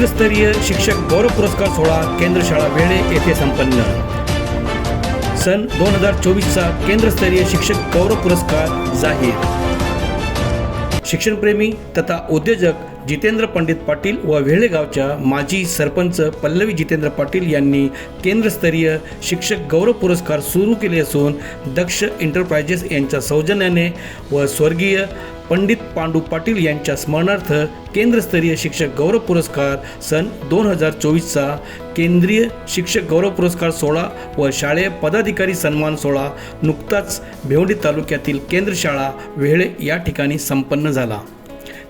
केंद्रस्तरीय शिक्षक गौरव पुरस्कार सोहळा केंद्र शाळा वेळे येथे संपन्न. सन दोन हजार चोवीसचा केंद्रस्तरीय शिक्षक गौरव पुरस्कार जाहीर. शिक्षणप्रेमी तथा उद्योजक जितेंद्र पंडित पाटील व वेळेगावच्या माजी सरपंच पल्लवी जितेंद्र पाटील यांनी केंद्रस्तरीय शिक्षक गौरव पुरस्कार सुरू केले असून दक्ष एंटरप्राइजेस यांच्या सौजन्याने व स्वर्गीय पंडित पांडू पाटील यांच्या स्मरणार्थ केंद्रस्तरीय शिक्षक गौरव पुरस्कार सन दोन हजार चोवीसचा केंद्रीय शिक्षक गौरव पुरस्कार सोहळा व शाळेय पदाधिकारी सन्मान सोहळा नुकताच भिवंडी तालुक्यातील केंद्र शाळा वेहळे या ठिकाणी संपन्न झाला.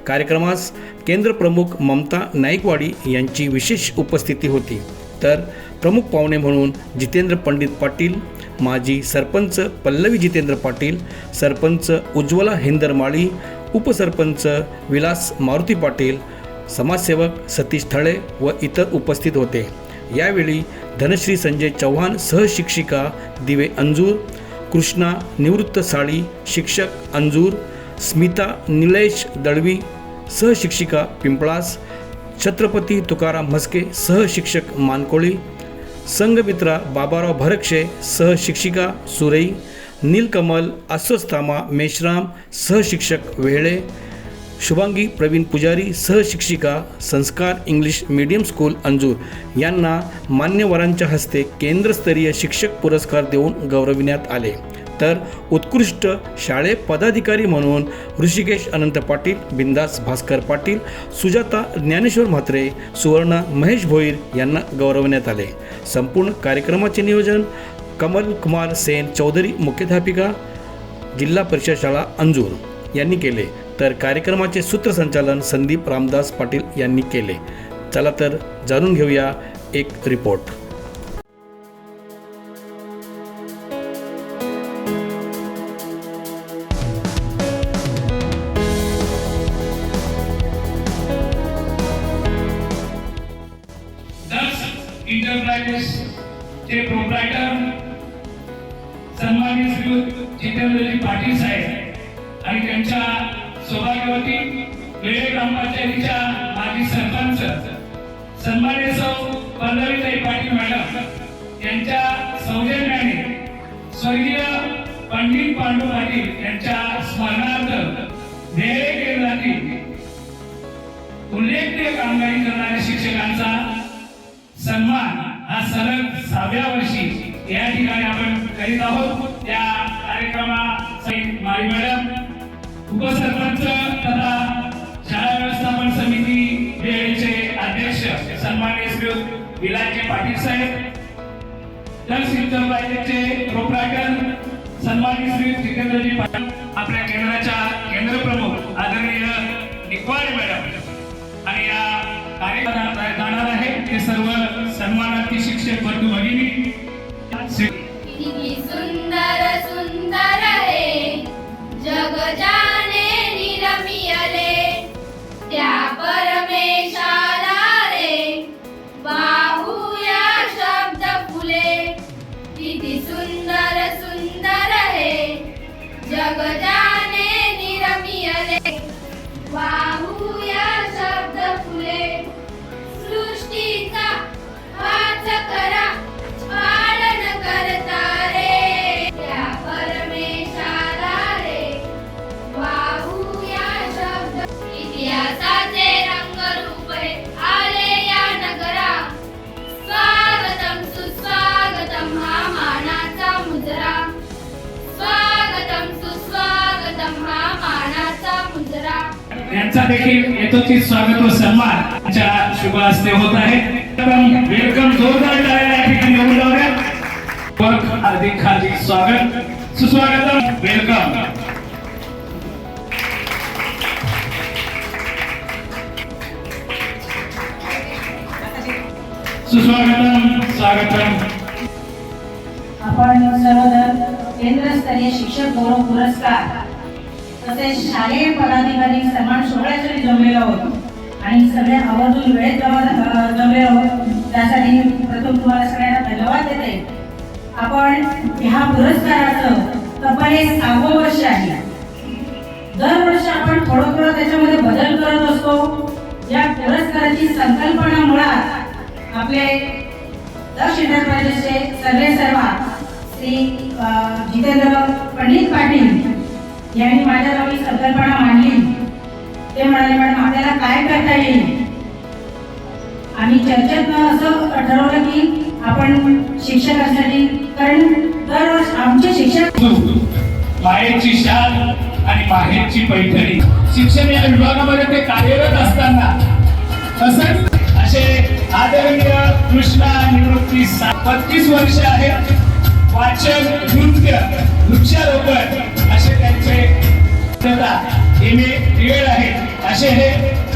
कार्यक्रमास केंद्र प्रमुख ममता नाईकवाडी यांची विशेष उपस्थिती होती. तर प्रमुख पाहुणे म्हणून जितेंद्र पंडित पाटील माजी सरपंच पल्लवी जितेंद्र पाटील सरपंच उज्ज्वला हिंदरमाळी उपसरपंच विलास मारुती पाटील समाजसेवक सतीश थळे व इतर उपस्थित होते. यावेळी धनश्री संजय चव्हाण सहशिक्षिका दिवे अंजूर कृष्णा निवृत्त साळी शिक्षक अंजूर स्मिता निलेश दळवी सहशिक्षिका पिंपळास छत्रपती तुकाराम म्हस्के सहशिक्षक मानकोळी संघमित्रा बाबाराव भरक्षे सहशिक्षिका सुरई नीलकमल अस्वस्थामा मेश्राम सहशिक्षक वेळे शुभांगी प्रवीण पुजारी सहशिक्षिका संस्कार इंग्लिश मीडियम स्कूल अंजूर यांना मान्यवरांच्या हस्ते केंद्रस्तरीय शिक्षक पुरस्कार देऊन गौरविण्यात आले. तर उत्कृष्ट शाळे पदाधिकारी म्हणून ऋषिकेश अनंत पाटील बिंदास भास्कर पाटील सुजाता ज्ञानेश्वर म्हात्रे सुवर्णा महेश भोईर यांना गौरवण्यात आले. संपूर्ण कार्यक्रमाचे नियोजन कमल कुमार सेन चौधरी मुख्याध्यापिका जिल्हा परिषद शाळा अंजूर यांनी केले. तर कार्यक्रमाचे सूत्रसंचालन संदीप रामदास पाटील यांनी केले. चला तर जाणून घेऊया एक रिपोर्ट. चे प्रोप्रायटर सन्मानित श्री जितेंद्रजी पाटील साहेब आणि त्यांच्या सौभाग्यवती वेळे ग्रामपंचायतीच्या माजी सरपंच सन्मानित सौ पल्लवीताई पाटील मॅडम यांच्या सौजन्याने स्वर्गीय पंडित पांडू पाटील यांच्या स्मरणार्थ ध्येय केंद्रातील उल्लेखनीय कामगिरी करणाऱ्या शिक्षकांचा सन्मान आज सलग सहाव्या वर्षी या ठिकाणी आपण करीत आहोत. त्या कार्यक्रमासाठी मारी मॅडम उपसरपंच तथा शाळा व्यवस्थापन समिती वेळेचे अध्यक्ष सन्मान्य श्री विलाचे पाटील साहेब तर सिंचनचे प्रोप्रायटर सन्मान्य श्री जितेंद्रजी पाटील आपल्या केंद्राच्या केंद्र प्रमुख आदरणीय निकवाडे मॅडम. आणि या कार्यक्रमात जाणार आहे ते सर्व सन्मानार्थी शिक्षक बंधू भगिनी. सुंदर सुंदर हे जग जाणे निरमियले. त्या परमेशाला रे बाहुया शब्द फुले. किती सुंदर सुंदर हे जग जाणे निरमियले. बाहू यांचा देखील यथोचित स्वागत व सन्मान च्या शुभ हस्ते होत आहे. वेलकम जोरदार टाळ्या या ठिकाणी होऊन लावूया. वर्क हार्दिक हार्दिक स्वागत. सुस्वागतम. वेलकम सुस्वागतम. स्वागतम. आपण सर्वजण केंद्रस्तरीय शिक्षक गौरव पुरस्कार तसेच शालेय पदाधिकारी सन्मान सोहळ्यासाठी जमलेलो आहोत. आणि सगळे आवर्जून वेळेत जमले आहोत. त्यासाठी प्रथम तुम्हाला सगळ्यांना धन्यवाद देते. आपण ह्या पुरस्काराचं तब्बल हे सहावं वर्ष आहे. दरवर्षी आपण थोडं थोडं त्याच्यामध्ये बदल करत असतो. या पुरस्काराची संकल्पना मुळात आपले दक्ष एंटरप्राइजेसचे सर्वे सर्वा श्री जितेंद्र पंडित पाटील यांनी माझ्या ही संकल्पना मांडली. ते म्हणाले मॅडम आपल्याला काय करता येईल? आम्ही चर्चेत असं ठरवलं की आपण शिक्षकांसाठी कारण दरवर्ष आमचे शिक्षक माहेरची शाल आणि माहेरची पैठणी. शिक्षण या विभागामध्ये ते कार्यरत असताना. तसंच असे आदरणीय कृष्णा निवृत्ती पस्तीस वर्ष आहेत. वाचन नृत्य वृक्षारोपण असे त्यांचे एम ए वेळ आहे असे हे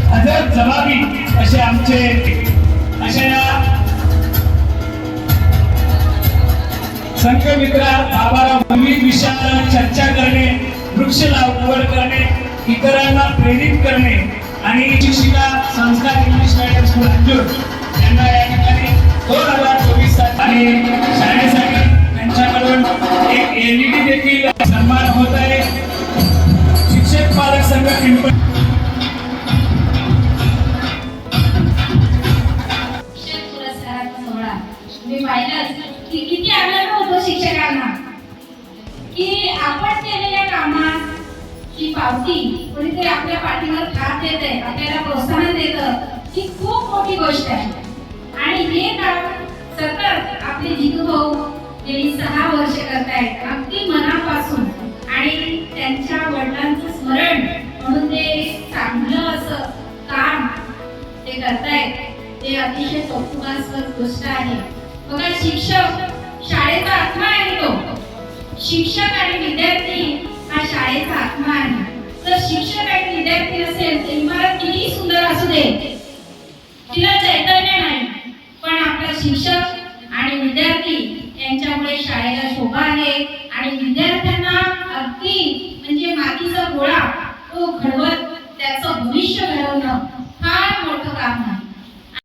हजर जबाबी असे आमचे अशा या संघमित्रा बाबाराव विविध विषयावर चर्चा करणे वृक्ष लागवड करणे इतरांना प्रेरित करणे आणि शिक्षिका संस्था इंग्लिश मीडियम स्कूल अंजूर. यांना या ठिकाणी दोन हजार चोवीस आणि शाळेसाठी त्यांच्याकडून एक एलईडी देखील सन्मान ही पावती कोणीतरी आपल्या पाठीवर खात देत आहे आपल्याला प्रोत्साहन देतं ही खूप मोठी गोष्ट आहे. आणि हे काम सतत आपले जितू भाऊ गेली सहा वर्ष करतायत अगदी मनापासून. आणि त्यांच्या वडिलांचं स्मरण म्हणून ते चांगलं असं काम ते करतायत ते अतिशय कौतुकास्पद गोष्ट आहे. बघा शिक्षक शाळेचा आत्मा आहे तो. शिक्षक आणि विद्यार्थी हा शाळेचा आत्मा आहे. जर शिक्षक आणि विद्यार्थी असेल तर इमारत कितीही सुंदर असू दे तिला चैतन्य नाही. पण आपला शिक्षक आणि विद्यार्थी यांच्यामुळे शाळेला शोभा आहे आणि विद्यार्थ्यांना अगदी म्हणजे मातीचा गोळा तो घडवत त्याचं भविष्य घडवणं फार मोठं काम आहे.